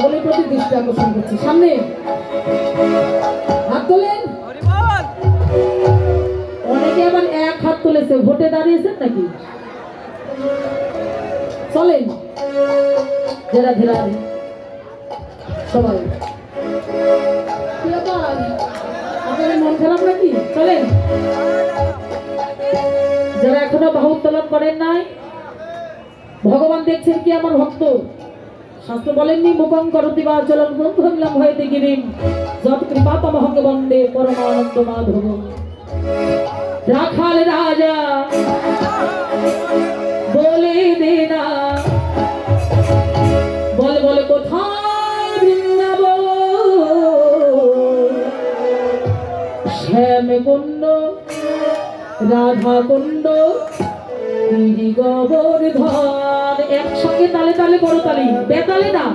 সকলের প্রতি দৃষ্টি আকর্ষণ করছি। সামনে। হাত তোলেন। অনেকে আবার এক হাত তুলেছে। ভোটে দাঁড়িয়েছেন নাকি? চলেন। ধীরা ধীরা সবাই। আপনাদের মন খারাপ নাকি? চলেন। যারা এখনও বাহু উত্তোলন করেন নাই ভগবান দেখছেন কি আমার ভক্ত? শাস্ত্র বলেননি মুখং করতি বা চলন গ্রন্থলাম হয়েতে গিরিম যত কৃপা তমহঙ্গ বন্দে, পরমানন্দ মাধব। রাখাল রাজা, বলে দে না। বল বল, কোথায় বৃন্দাবন? শ্যাম কুণ্ড রাধা কুণ্ড গিরি একসঙ্গে তালে তালে বড় তালি। বেতালে না।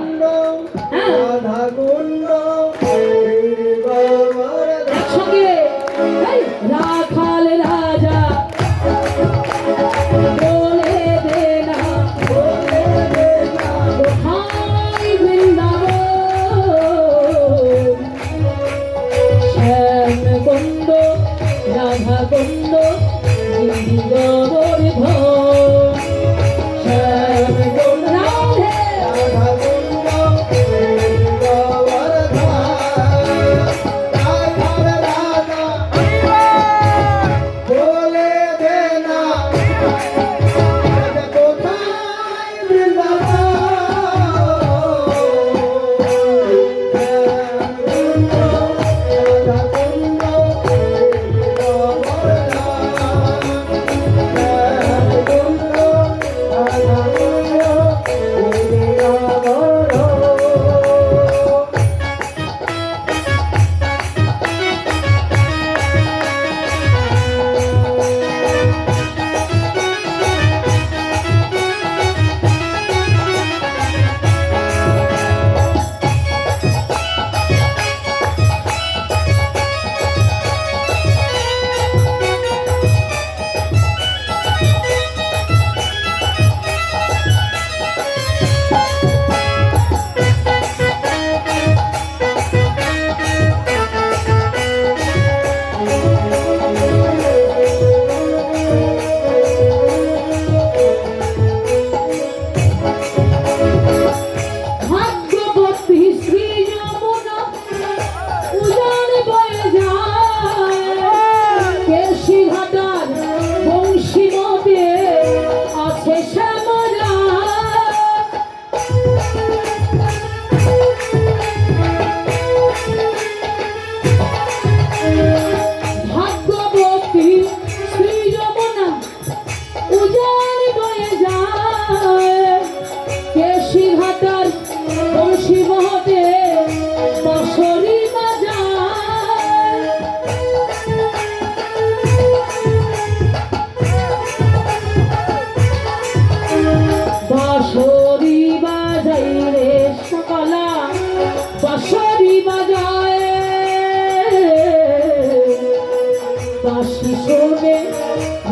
শোনে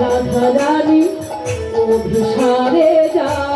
রাধারানী অভিসারে যায়